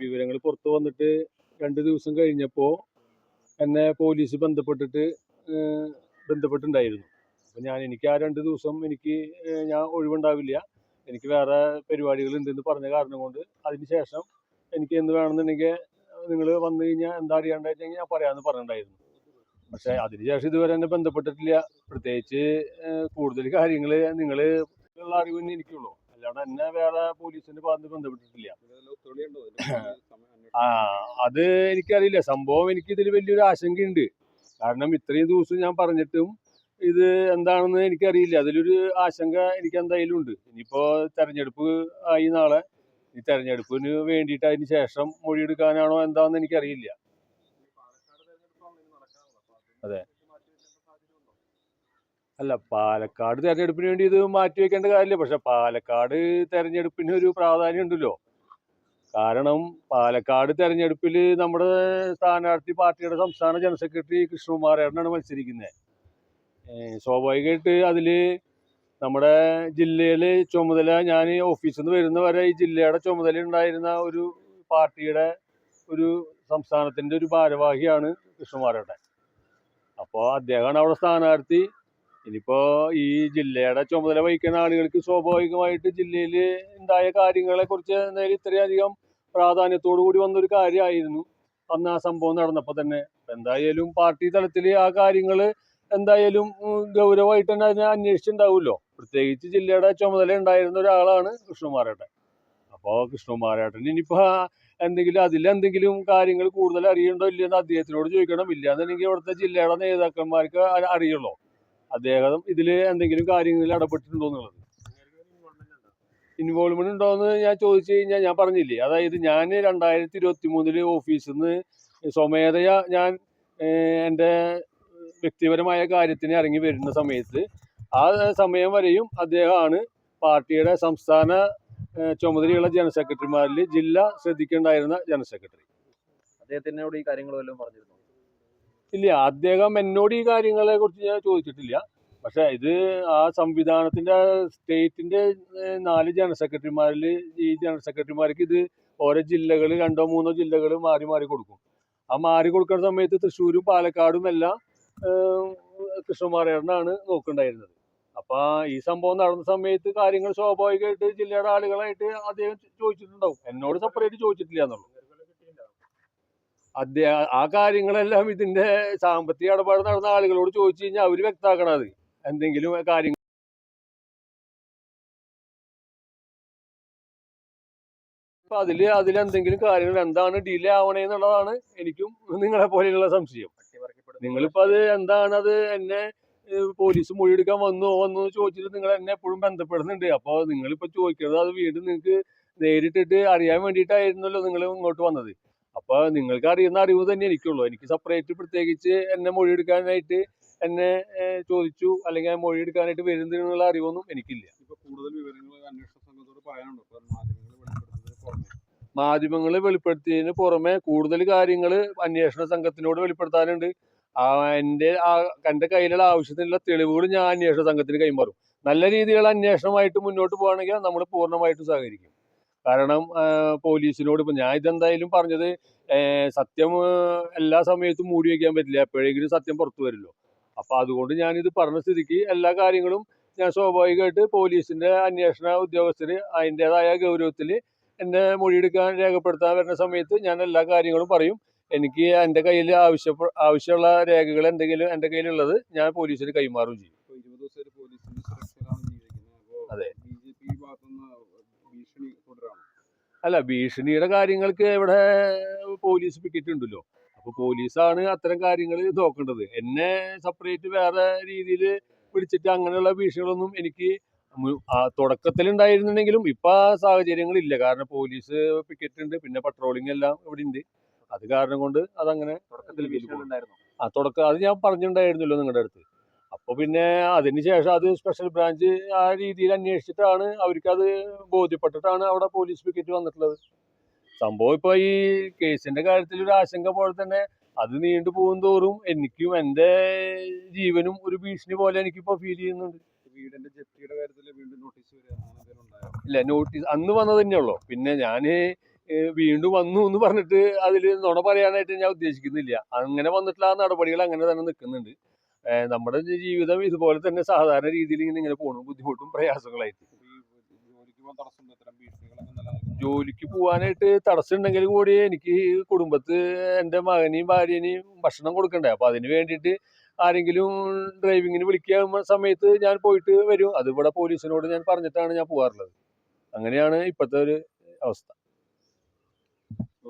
വിവരങ്ങൾ പുറത്തു വന്നിട്ട് രണ്ട് ദിവസം കഴിഞ്ഞപ്പോൾ എന്നെ പോലീസ് ബന്ധപ്പെട്ടിട്ട് ബന്ധപ്പെട്ടുണ്ടായിരുന്നു അപ്പം ഞാൻ എനിക്ക് ആ രണ്ട് ദിവസം എനിക്ക് ഞാൻ ഒഴിവുണ്ടാവില്ല. എനിക്ക് വേറെ പരിപാടികൾ ഉണ്ടെന്ന് പറഞ്ഞ കാരണം കൊണ്ട് അതിന് ശേഷം എനിക്ക് എന്ത് വേണമെന്നുണ്ടെങ്കിൽ നിങ്ങൾ വന്നു കഴിഞ്ഞാൽ എന്താ അറിയാണ്ടായിട്ടെങ്കിൽ ഞാൻ പറയാമെന്ന് പറഞ്ഞിട്ടുണ്ടായിരുന്നു. പക്ഷേ അതിനുശേഷം ഇതുവരെ എന്നെ ബന്ധപ്പെട്ടിട്ടില്ല. പ്രത്യേകിച്ച് കൂടുതൽ കാര്യങ്ങൾ നിങ്ങൾ ഉള്ള അറിവ് തന്നെ എനിക്കുള്ളൂ. അല്ലാണ്ട് എന്നെ വേറെ പോലീസിന്റെ ഭാഗത്ത് ബന്ധപ്പെട്ടിട്ടില്ല. ആ. അത് എനിക്കറിയില്ല. സംഭവം എനിക്ക് ഇതിൽ വലിയൊരു ആശങ്കയുണ്ട്. കാരണം ഇത്രയും ദിവസം ഞാൻ പറഞ്ഞിട്ടും ഇത് എന്താണെന്ന് എനിക്കറിയില്ല. അതിലൊരു ആശങ്ക എനിക്ക് എന്തായാലും ഉണ്ട്. ഇനിയിപ്പോ തെരഞ്ഞെടുപ്പ് ആയി നാളെ. ഈ തെരഞ്ഞെടുപ്പിന് വേണ്ടിയിട്ട് അതിന് ശേഷം മൊഴിയെടുക്കാനാണോ എന്താണെന്ന് എനിക്കറിയില്ല. അതെ. അല്ല പാലക്കാട് തെരഞ്ഞെടുപ്പിന് വേണ്ടി ഇത് മാറ്റി വെക്കേണ്ട കാര്യമില്ല. പക്ഷെ പാലക്കാട് തെരഞ്ഞെടുപ്പിന് ഒരു പ്രാധാന്യം ഉണ്ടല്ലോ. കാരണം പാലക്കാട് തെരഞ്ഞെടുപ്പിൽ നമ്മുടെ സ്ഥാനാർത്ഥി പാർട്ടിയുടെ സംസ്ഥാന ജനറൽ സെക്രട്ടറി കൃഷ്ണകുമാർ ഏട്ടനാണ് മത്സരിക്കുന്നത് സ്വാഭാവികമായിട്ട് അതിൽ നമ്മുടെ ജില്ലയിൽ ചുമതല ഞാൻ ഓഫീസിൽ നിന്ന് വരുന്ന വരെ ഈ ജില്ലയുടെ ചുമതല ഉണ്ടായിരുന്ന ഒരു പാർട്ടിയുടെ ഒരു സംസ്ഥാനത്തിന്റെ ഒരു ഭാരവാഹിയാണ് കൃഷ്ണകുമാരേട്ടൻ. അപ്പോൾ അദ്ദേഹമാണ് അവിടെ സ്ഥാനാർത്ഥി. ഇനിയിപ്പോൾ ഈ ജില്ലയുടെ ചുമതല വഹിക്കുന്ന ആളുകൾക്ക് സ്വാഭാവികമായിട്ട് ജില്ലയിൽ ഉണ്ടായ കാര്യങ്ങളെ കുറിച്ച് എന്തായാലും ഇത്രയധികം പ്രാധാന്യത്തോടു കൂടി വന്നൊരു കാര്യമായിരുന്നു. അന്ന് ആ സംഭവം നടന്നപ്പോൾ തന്നെ. എന്തായാലും പാർട്ടി തലത്തിൽ ആ കാര്യങ്ങൾ എന്തായാലും ഗൗരവമായിട്ട് തന്നെ അതിനെ അന്വേഷിച്ചിട്ടുണ്ടാവുമല്ലോ പ്രത്യേകിച്ച് ജില്ലയുടെ ചുമതല ഉണ്ടായിരുന്ന ഒരാളാണ് കൃഷ്ണകുമാരേട്ടൻ. അപ്പോൾ കൃഷ്ണകുമാരേട്ടൻ ഇനിയിപ്പോൾ എന്തെങ്കിലും അതിലെന്തെങ്കിലും കാര്യങ്ങൾ കൂടുതൽ അറിയണ്ടോ ഇല്ലയെന്ന് അദ്ദേഹത്തിനോട് ചോദിക്കണം. ഇല്ലാന്നുണ്ടെങ്കിൽ ഇവിടുത്തെ ജില്ലയുടെ നേതാക്കന്മാർക്ക് അറിയുള്ളൂ. അദ്ദേഹം ഇതിൽ എന്തെങ്കിലും കാര്യങ്ങളിൽ ഇടപെട്ടിട്ടുണ്ടോ എന്നുള്ളത്? ഇൻവോൾവ്മെന്റ് ഉണ്ടോയെന്ന് ഞാൻ ചോദിച്ചു കഴിഞ്ഞാൽ ഞാൻ പറഞ്ഞില്ലേ. അതായത് ഞാൻ രണ്ടായിരത്തി ഇരുപത്തി മൂന്നിൽ ഓഫീസിൽ നിന്ന് സ്വമേധയാ ഞാൻ എന്റെ വ്യക്തിപരമായ കാര്യത്തിന് ഇറങ്ങി വരുന്ന സമയത്ത് ആ സമയം വരെയും അദ്ദേഹമാണ് പാർട്ടിയുടെ സംസ്ഥാന ചുമതലയുള്ള ജനറൽ സെക്രട്ടറിമാരിൽ ജില്ല ശ്രദ്ധിക്കേണ്ടായിരുന്ന ജനറൽ സെക്രട്ടറി. അദ്ദേഹത്തിനോട് ഈ കാര്യങ്ങൾ വല്ലതും പറഞ്ഞിരുന്നു? ഇല്ല അദ്ദേഹം എന്നോട് ഈ കാര്യങ്ങളെ കുറിച്ച് ഞാൻ ചോദിച്ചിട്ടില്ല. പക്ഷെ ഇത് ആ സംവിധാനത്തിന്റെ സ്റ്റേറ്റിന്റെ നാല് ജനറൽ സെക്രട്ടറിമാരിൽ ഈ ജനറൽ സെക്രട്ടറിമാർക്ക് ഇത് ഓരോ ജില്ലകൾ രണ്ടോ മൂന്നോ ജില്ലകൾ മാറി മാറി കൊടുക്കും. ആ മാറി കൊടുക്കുന്ന സമയത്ത് തൃശ്ശൂരും പാലക്കാടും എല്ലാം കൃഷ്ണകുമാരേട്ടനാണ് നോക്കുന്നുണ്ടായിരുന്നത്. അപ്പൊ ഈ സംഭവം നടന്ന സമയത്ത് കാര്യങ്ങൾ സ്വാഭാവികമായിട്ട് ജില്ലയുടെ ആളുകളായിട്ട് അദ്ദേഹം ചോദിച്ചിട്ടുണ്ടാവും. എന്നോട് സെപ്പറേറ്റ് ചോദിച്ചിട്ടില്ല എന്നുള്ളൂ അദ്ദേഹം ആ കാര്യങ്ങളെല്ലാം ഇതിന്റെ സാമ്പത്തിക ഇടപാട് നടന്ന ആളുകളോട് ചോദിച്ചു കഴിഞ്ഞാൽ അവർ വ്യക്തമാക്കണം എന്തെങ്കിലും കാര്യങ്ങൾ അപ്പൊ അതിൽ അതിലെന്തെങ്കിലും കാര്യങ്ങൾ എന്താണ് ഡിലേ ആവണേ എന്നുള്ളതാണ് എനിക്കും നിങ്ങളെ പോലെയുള്ള സംശയം. നിങ്ങളിപ്പോ അത് എന്താണ് അത് എന്നെ പോലീസ് മൊഴിയെടുക്കാൻ വന്നു വന്നു ചോദിച്ചിട്ട് നിങ്ങൾ എന്നെ എപ്പോഴും ബന്ധപ്പെടുന്നുണ്ട്. അപ്പോൾ നിങ്ങളിപ്പോ ചോദിക്കുന്നത് അത് വീണ്ടും നിങ്ങൾക്ക് നേരിട്ടിട്ട് അറിയാൻ വേണ്ടിയിട്ടായിരുന്നല്ലോ നിങ്ങൾ ഇങ്ങോട്ട് വന്നത്. അപ്പൊ നിങ്ങൾക്ക് അറിയുന്ന അറിവ് തന്നെ എനിക്കുള്ളൂ. എനിക്ക് സെപ്പറേറ്റ് പ്രത്യേകിച്ച് എന്നെ മൊഴിയെടുക്കാനായിട്ട് എന്നെ ചോദിച്ചു അല്ലെങ്കിൽ ആ മൊഴിയെടുക്കാനായിട്ട് വരുന്നതിനുള്ള അറിവൊന്നും എനിക്കില്ല. മാധ്യമങ്ങൾ വെളിപ്പെടുത്തിയതിന് പുറമെ കൂടുതൽ കാര്യങ്ങൾ അന്വേഷണ സംഘത്തിനോട് വെളിപ്പെടുത്താനുണ്ട്. ആ എന്റെ ആ എന്റെ കയ്യിലുള്ള ആവശ്യത്തിനുള്ള തെളിവുകൾ ഞാൻ അന്വേഷണ സംഘത്തിന് കൈമാറും. നല്ല രീതിയിലുള്ള അന്വേഷണമായിട്ട് മുന്നോട്ട് പോകുകയാണെങ്കിൽ നമ്മൾ പൂർണമായിട്ടും സഹകരിക്കും. കാരണം പോലീസിനോട് ഇപ്പം ഞാൻ ഇതെന്തായാലും പറഞ്ഞത് സത്യം എല്ലാ സമയത്തും മൂടി വയ്ക്കാൻ പറ്റില്ല. എപ്പോഴെങ്കിലും സത്യം പുറത്തു വരുമല്ലോ. അപ്പം അതുകൊണ്ട് ഞാനിത് പറഞ്ഞ സ്ഥിതിക്ക് എല്ലാ കാര്യങ്ങളും ഞാൻ സ്വാഭാവികമായിട്ട് പോലീസിന്റെ അന്വേഷണ ഉദ്യോഗസ്ഥർ അതിന്റെതായ ഗൗരവത്തിൽ എന്നെ മൊഴിയെടുക്കാൻ രേഖപ്പെടുത്താൻ വരുന്ന സമയത്ത് ഞാൻ എല്ലാ കാര്യങ്ങളും പറയും. എനിക്ക് എന്റെ കയ്യിൽ ആവശ്യ ആവശ്യമുള്ള രേഖകൾ എന്തെങ്കിലും എന്റെ കയ്യിലുള്ളത് ഞാൻ പോലീസിന് കൈമാറും ചെയ്യും. അതെ. അല്ല ഭീഷണിയുടെ കാര്യങ്ങൾക്ക് ഇവിടെ പോലീസ് പിക്കറ്റ് ഉണ്ടല്ലോ അപ്പോൾ പോലീസാണ് അത്തരം കാര്യങ്ങൾ നോക്കേണ്ടത്. എന്നെ സെപ്പറേറ്റ് വേറെ രീതിയിൽ പിടിച്ചിട്ട് അങ്ങനെയുള്ള ഭീഷണികളൊന്നും എനിക്ക് തുടക്കത്തിൽ ഉണ്ടായിരുന്നുണ്ടെങ്കിലും ഇപ്പൊ ആ സാഹചര്യങ്ങൾ ഇല്ല കാരണം പോലീസ് പിക്കറ്റ് ഉണ്ട് പിന്നെ പട്രോളിംഗ് എല്ലാം ഇവിടെ ഉണ്ട് അത് കാരണം കൊണ്ട് അതങ്ങനെ തുടക്കത്തിൽ ആ തുടക്കം അത് ഞാൻ പറഞ്ഞിട്ടുണ്ടായിരുന്നല്ലോ നിങ്ങളുടെ അടുത്ത്. അപ്പോൾ പിന്നെ അതിനുശേഷം അത് സ്പെഷ്യൽ ബ്രാഞ്ച് ആ രീതിയിൽ അന്വേഷിച്ചിട്ടാണ് അവർക്ക് അവർക്കത് ബോധ്യപ്പെട്ടിട്ടാണ് അവിടെ പോലീസ് പിക്കറ്റ് വന്നിട്ടുള്ളത്. സംഭവം ഇപ്പോൾ ഈ കേസിന്റെ കാര്യത്തിൽ ഒരു ആശങ്ക പോലെ തന്നെ അത് നീണ്ടു പോകും തോറും എനിക്കും എന്റെ ജീവനും ഒരു ഭീഷണി പോലെ എനിക്കിപ്പോൾ ഫീൽ ചെയ്യുന്നുണ്ട്. വീടിന്റെ ജപ്തിയുടെ കാര്യത്തിൽ വീണ്ടും നോട്ടീസ് ഇല്ല നോട്ടീസ് അന്ന് വന്നത് തന്നെയുള്ളൂ പിന്നെ ഞാൻ വീണ്ടും വന്നു എന്ന് പറഞ്ഞിട്ട് അതിൽ നുണ പറയാനായിട്ട് ഞാൻ ഉദ്ദേശിക്കുന്നില്ല. അങ്ങനെ വന്നിട്ടുള്ള ആ നടപടികൾ അങ്ങനെ തന്നെ നിൽക്കുന്നുണ്ട്. നമ്മുടെ ജീവിതം ഇതുപോലെ തന്നെ സാധാരണ രീതിയിൽ ഇങ്ങനെ ഇങ്ങനെ പോണു. ബുദ്ധിമുട്ടും പ്രയാസങ്ങളായിട്ട്. ജോലിക്ക് പോകാനായിട്ട് തടസ്സം ഉണ്ടെങ്കിൽ കൂടി എനിക്ക് കുടുംബത്ത് എന്റെ മകനെയും ഭാര്യനെയും ഭക്ഷണം കൊടുക്കണ്ടേ? അപ്പൊ അതിന് വേണ്ടിയിട്ട് ആരെങ്കിലും ഡ്രൈവിങ്ങിന് വിളിക്കുക സമയത്ത് ഞാൻ പോയിട്ട് വരും. അത് ഇവിടെ പോലീസിനോട് ഞാൻ പറഞ്ഞിട്ടാണ് ഞാൻ പോകാറുള്ളത് അങ്ങനെയാണ് ഇപ്പോഴത്തെ ഒരു അവസ്ഥ.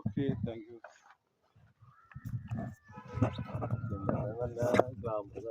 ഓക്കെ താങ്ക് യു നല്ല ഗ്ലാമർ